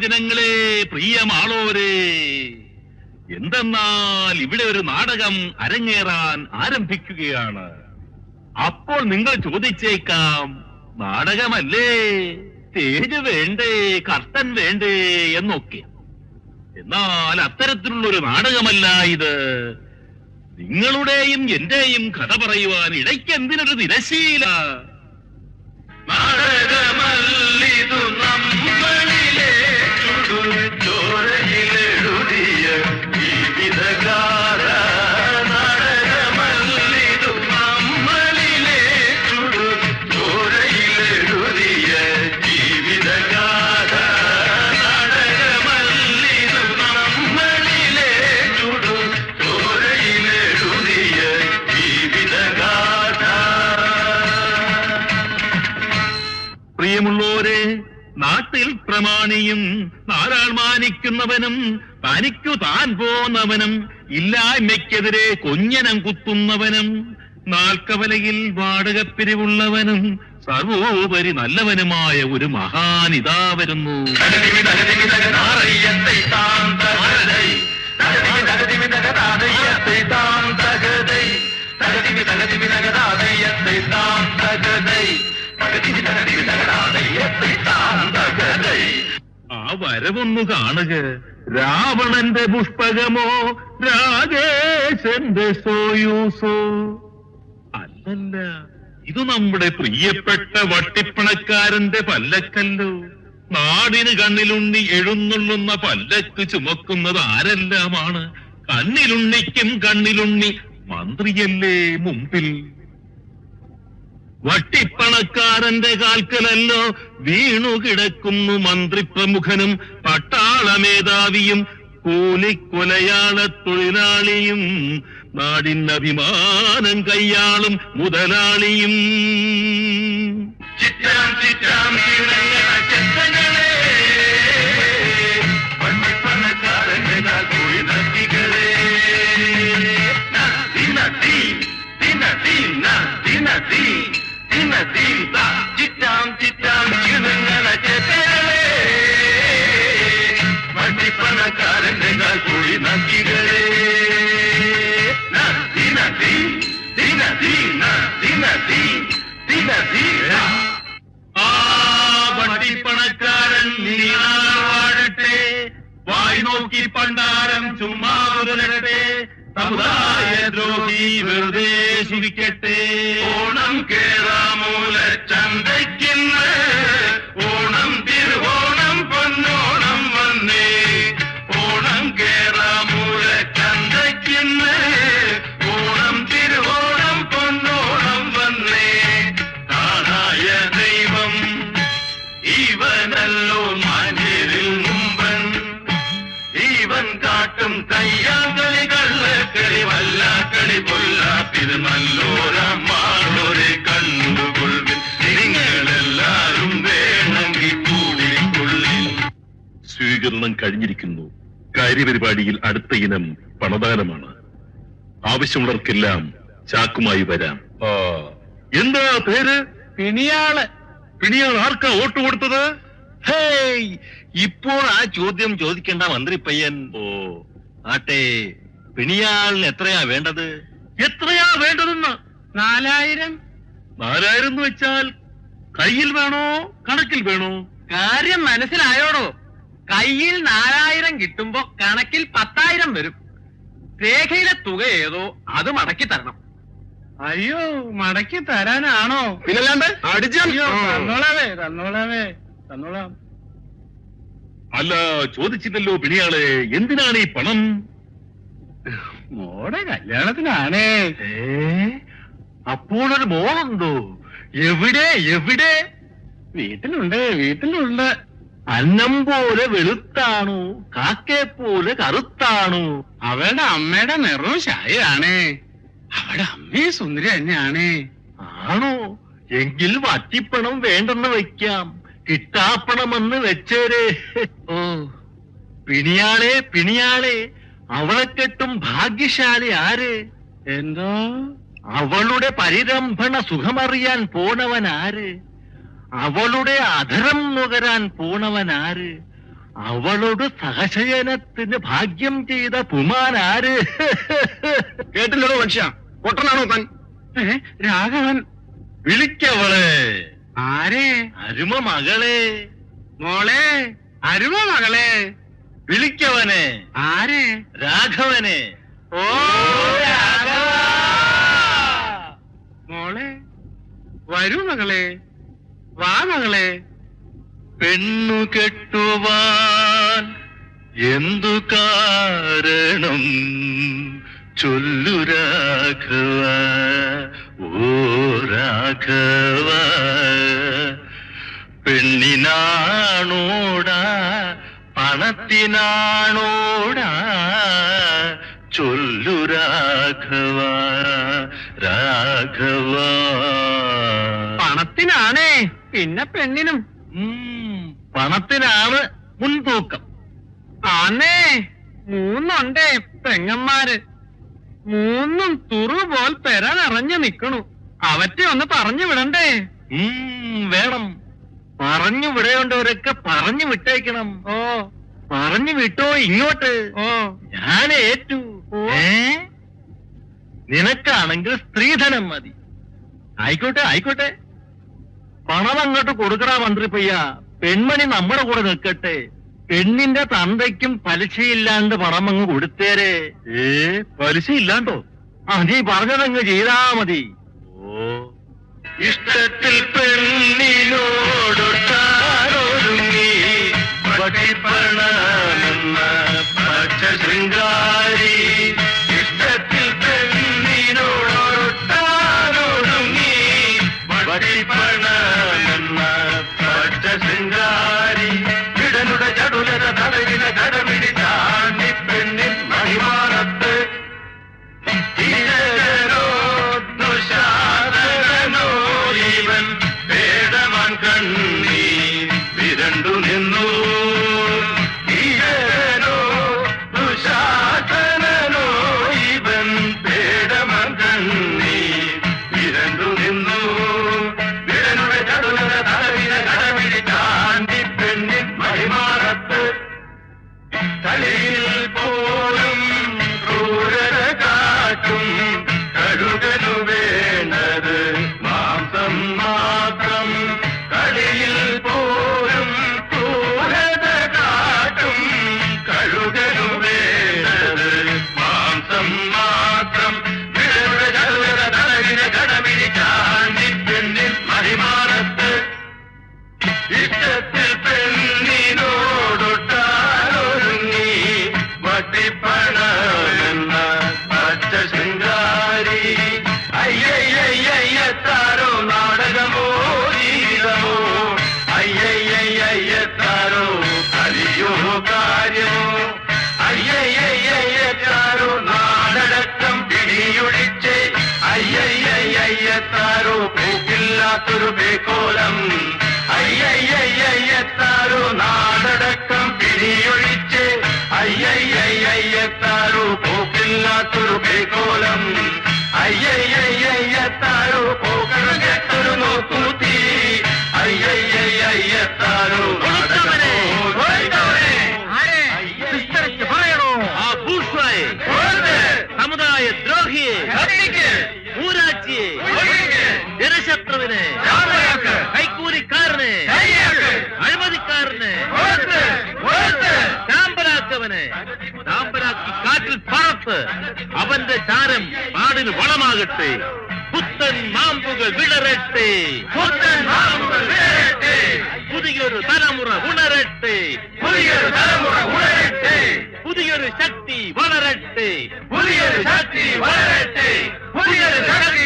മഹാജനങ്ങളെ പ്രിയമാളോരെ എന്തെന്നാൽ ഇവിടെ ഒരു നാടകം അരങ്ങേറാൻ ആരംഭിക്കുകയാണ്. അപ്പോൾ നിങ്ങൾ ചോദിച്ചേക്കാം നാടകമല്ലേ? സ്റ്റേജ് വേണ്ടേ കർട്ടൻ വേണ്ടേ എന്നൊക്കെ. എന്നാൽ അത്തരത്തിലുള്ള ഒരു നാടകമല്ല ഇത്. നിങ്ങളുടെയും എന്റെയും കഥ പറയുവാൻ ഇടയ്ക്ക് എന്തിനൊരു തിരശീല? നാടകമല്ലിതു നമ്മളിലെ മാനിക്കുന്നവനും തനിക്കു താൻ പോന്നവനും ഇല്ലായ്മയ്ക്കെതിരെ കൊഞ്ഞനം കുത്തുന്നവനും നാൽക്കവലയിൽ വാടകപ്പിരിവുള്ളവനും സർവോപരി നല്ലവനുമായ ഒരു മഹാനിതാ വരുന്നു. ആ വരവൊന്നു കാണുക. രാവണന്റെ പുഷ്പകമോ രാജേശന്റെ സോയൂസോ. അല്ലല്ല ഇത് നമ്മുടെ പ്രിയപ്പെട്ട വട്ടിപ്പണക്കാരന്റെ പല്ലക്കല്ലോ. നാടിന് കണ്ണിലുണ്ണി എഴുന്നള്ളുന്ന പല്ലക്ക് ചുമക്കുന്നത് ആരെല്ലാമാണ്? കണ്ണിലുണ്ണിക്കും കണ്ണിലുണ്ണി മന്ത്രിയല്ലേ മുമ്പിൽ? വട്ടിപ്പണക്കാരന്റെ കാൽക്കലല്ലോ വീണു കിടക്കുന്നു മന്ത്രിപ്രമുഖനും പട്ടാള മേധാവിയും കൂലിക്കൊലയാള തൊഴിലാളിയും നാടിനഭിമാനം കയ്യാളും മുതലാളിയും ചിത്രം ചിറ്റാം നീണാൾ വാഴട്ടെ. വായി നോക്കി പണ്ടാരം ചുമ്മാ മുതലട്ടെ സമുദായ ദ്രോഹി വെറുതെ ശിവിക്കട്ടെ. ഓണം കേറാമൂല കയ്യാങ്കളി കള്ളക്കളി വല്ലാക്കളി പൊല്ലാപ്പിത് നല്ലോരമാളൊരെ കണ്ടുകൊള്ളിൽ നിങ്ങളെല്ലാരും വേണമെങ്കിൽ കൂടിക്കൊള്ളിൽ. സ്വീകരണം കഴിഞ്ഞിരിക്കുന്നു. കാര്യപരിപാടിയിൽ അടുത്ത ഇനം പണദാനമാണ്. ആവശ്യമുള്ളവർക്കെല്ലാം ചാക്കുമായി വരാം. എന്താ പേര്? പിണിയാൾ. പിണിയാൾ ആർക്കാ വോട്ട് കൊടുത്തത്? ഹേയ് ഇപ്പോൾ ആ ചോദ്യം ചോദിക്കേണ്ട മന്ത്രി പയ്യൻ ഓ. ആട്ടെ പിണിയാളിന് എത്രയാ വേണ്ടത്? എത്രയാ വേണ്ടതെന്ന്? നാലായിരം. നാലായിരം എന്ന് വെച്ചാൽ കയ്യിൽ വേണോ കണക്കിൽ വേണോ? കാര്യം മനസ്സിലായോടോ? കയ്യിൽ നാലായിരം കിട്ടുമ്പോ കണക്കിൽ പത്തായിരം വരും. രേഖയിലെ തുക ഏതോ അത് മടക്കി തരണം. അയ്യോ മടക്കി തരാനാണോ? പിന്നല്ലാണ്ട് അടിച്ചോളാവേ തന്നോളാവേ തന്നോളാവേ തന്നോളാം. അല്ല ചോദിച്ചില്ലല്ലോ പിണിയാളെ എന്തിനാണ് ഈ പണം? മോടെ കല്യാണത്തിനാണേ. ഏ അപ്പോഴൊരു മോളുണ്ടോ? എവിടെ എവിടെ? വീട്ടിലുണ്ട് വീട്ടിലുണ്ട്. അന്നം പോലെ വെളുത്താണു കാക്കെ പോലെ കറുത്താണു. അവളുടെ അമ്മയുടെ നിറവും ശായാണ് അവളുടെ അമ്മയും സുന്ദരി തന്നെയാണ്. ആണോ? എങ്കിൽ വറ്റിപ്പണം വേണ്ടെന്ന് വെക്കാം കിട്ടാപ്പണമെന്ന് വെച്ചേരെ. ഓ. പിണിയാളെ പിണിയാളെ അവളെ കെട്ടും ഭാഗ്യശാലി ആര്? എന്തോ? അവളുടെ പരിരംഭണ സുഖമറിയാൻ പോണവൻ ആര്? അവളുടെ അധരം നുകരാൻ പോണവൻ ആര്? അവളോട് സഹശയനത്തിന് ഭാഗ്യം ചെയ്ത പുമാൻ ആര്? കേട്ടില്ലോ മനുഷ്യ. പൊട്ടനാണോ താൻ? രാഘവൻ. വിളിക്കവളെ ആരെ? അരുമ മകളെ. മോളെ? അരുമ മകളെ. വിളിക്കവനെ. ആരെ? രാഘവനെ. ഓ രാഘവ! മോളെ വരൂ മകളെ. വാ മകളെ. പെണ്ണു കെട്ടുവാൻ എന്തു കാരണം? ചൊല്ലു രാഘവ. ഓ രാഘവ പെണ്ണിനാണോടാ പണത്തിനാണോടാ ചൊല്ലു രാഘവ. രാഘവ പണത്തിനാണേ പിന്നെ പെണ്ണിനും. പണത്തിനാണ് മുൻതൂക്കം. ആന്നേ മൂന്നുണ്ടേ പെങ്ങന്മാര്. മൂന്നും തുറു പോൽ പെര നിറഞ്ഞു നിക്കണു. അവറ്റെ ഒന്ന് പറഞ്ഞു വിടണ്ടേ? വേണം. പറഞ്ഞു വിടേണ്ടവരൊക്കെ പറഞ്ഞു വിട്ടേക്കണം. ഓ. പറഞ്ഞു വിട്ടോ ഇങ്ങോട്ട്. ഓ. ഞാൻ ഏറ്റു. ഏ? നിനക്കാണെങ്കിൽ സ്ത്രീധനം മതി. ആയിക്കോട്ടെ ആയിക്കോട്ടെ. പണം അങ്ങോട്ട് കൊടുക്കടാ മന്ത്രിപ്പയ്യ. പെൺമണി നമ്മുടെ കൂടെ നിൽക്കട്ടെ. പെണ്ണിന്റെ തന്തയ്ക്കും പലിശയില്ലാണ്ട് പണം അങ്ങ് കൊടുത്തേരെ. ഏ പലിശ ഇല്ലാണ്ടോ ആ നീ പറഞ്ഞതങ്ങ് ചെയ്താ മതി. ഓ. ഇഷ്ടത്തിൽ പെണ്ണിനോടൊട്ടാരൊരുങ്ങി പട്ടിപ്പണമെന്ന പച്ച ശൃംഗാരി പോക്കില്ലാത്തൊരു പേക്കോലം അയ്യയ്യയ്യത്താരോ നാടടക്കം പിരിയൊഴിച്ച് അയ്യയ്യയ്യത്താരു പോക്കില്ലാത്തൊരു പേക്കോലം അയ്യയ്യയ്യത്താരോ யாருன்னு சாம்பலாக்கவனு சாம்பலாக்கி காற்றில் பரப்பு அவன் சாரம் பாடின் வளமாகட்டு புத்தன் மாம்புகள் விடரட்டு புத்தன் மாம்புகள் விடரட்டு. புதியொரு சக்தி வளரட்டு. புதியொரு சக்தி வளரட்டு. புதியொரு சக்தி